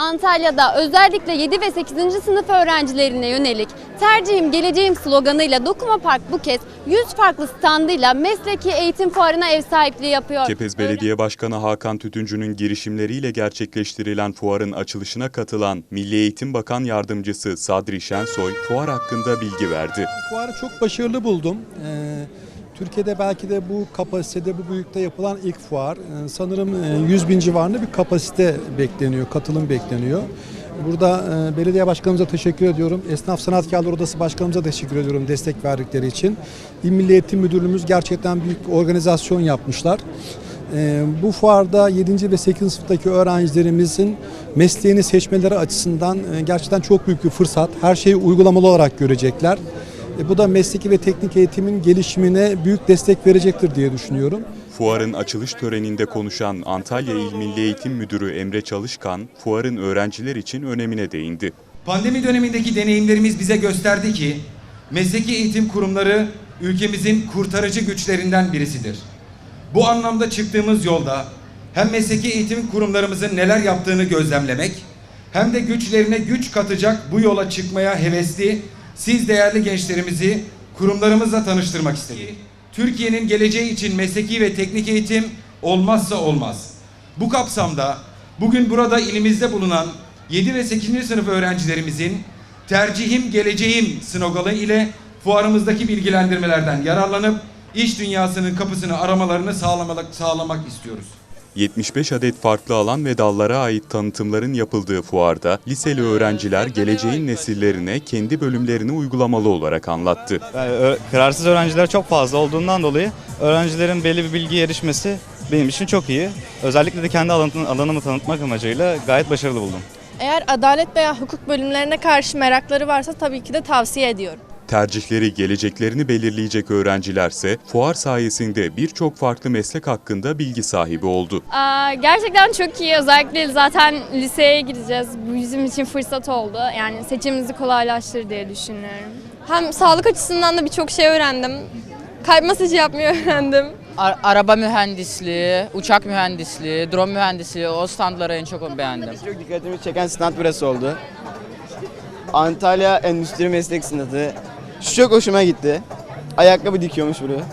Antalya'da özellikle 7 ve 8. sınıf öğrencilerine yönelik Tercihim Geleceğim sloganıyla Dokuma Park bu kez 100 farklı standıyla mesleki eğitim fuarına ev sahipliği yapıyor. Kepez Belediye Başkanı Hakan Tütüncü'nün girişimleriyle gerçekleştirilen fuarın açılışına katılan Milli Eğitim Bakan Yardımcısı Sadri Şensoy fuar hakkında bilgi verdi. Fuarı çok başarılı buldum. Ee, Türkiye'de belki de bu kapasitede, bu büyükte yapılan ilk fuar. Ee, sanırım e, 100 bin civarında bir kapasite bekleniyor, katılım bekleniyor. Burada e, belediye başkanımıza teşekkür ediyorum. Esnaf Sanatkarlar Odası başkanımıza teşekkür ediyorum destek verdikleri için. İl Milli Eğitim Müdürlüğümüz gerçekten büyük organizasyon yapmışlar. Bu fuarda 7. ve 8. sınıftaki öğrencilerimizin mesleğini seçmeleri açısından e, gerçekten çok büyük bir fırsat. Her şeyi uygulamalı olarak görecekler. E, Bu da mesleki ve teknik eğitimin gelişimine büyük destek verecektir diye düşünüyorum. Fuarın açılış töreninde konuşan Antalya İl Milli Eğitim Müdürü Emre Çalışkan, fuarın öğrenciler için önemine değindi. Pandemi dönemindeki deneyimlerimiz bize gösterdi ki mesleki eğitim kurumları ülkemizin kurtarıcı güçlerinden birisidir. Bu anlamda çıktığımız yolda hem mesleki eğitim kurumlarımızın neler yaptığını gözlemlemek hem de güçlerine güç katacak bu yola çıkmaya hevesli siz değerli gençlerimizi kurumlarımızla tanıştırmak istedik. Türkiye'nin geleceği için mesleki ve teknik eğitim olmazsa olmaz. Bu kapsamda bugün burada ilimizde bulunan 7 ve 8. sınıf öğrencilerimizin tercihim geleceğim sloganı ile fuarımızdaki bilgilendirmelerden yararlanıp iş dünyasının kapısını aramalarını sağlamak, sağlamak istiyoruz. 75 adet farklı alan ve dallara ait tanıtımların yapıldığı fuarda liseli öğrenciler geleceğin nesillerine kendi bölümlerini uygulamalı olarak anlattı. Yani kararsız öğrenciler çok fazla olduğundan dolayı öğrencilerin belli bir bilgiye erişmesi benim için çok iyi. Özellikle de kendi alan- alanımı tanıtmak amacıyla gayet başarılı buldum. Eğer adalet veya hukuk bölümlerine karşı merakları varsa tabii ki de tavsiye ediyorum. Tercihleri geleceklerini belirleyecek öğrencilerse fuar sayesinde birçok farklı meslek hakkında bilgi sahibi oldu. Aa, gerçekten çok iyi. Özellikle zaten liseye gideceğiz. Bu bizim için fırsat oldu. Yani seçimimizi kolaylaştırır diye düşünüyorum. Hem sağlık açısından da birçok şey öğrendim. Kalp masajı yapmayı öğrendim. Ar- araba mühendisliği, uçak mühendisliği, drone mühendisliği o standları en çok beğendim. Çok dikkatimi çeken stand burası oldu. Antalya Endüstri Meslek Sınavı. Şu çok hoşuma gitti. Ayakkabı dikiyormuş buraya.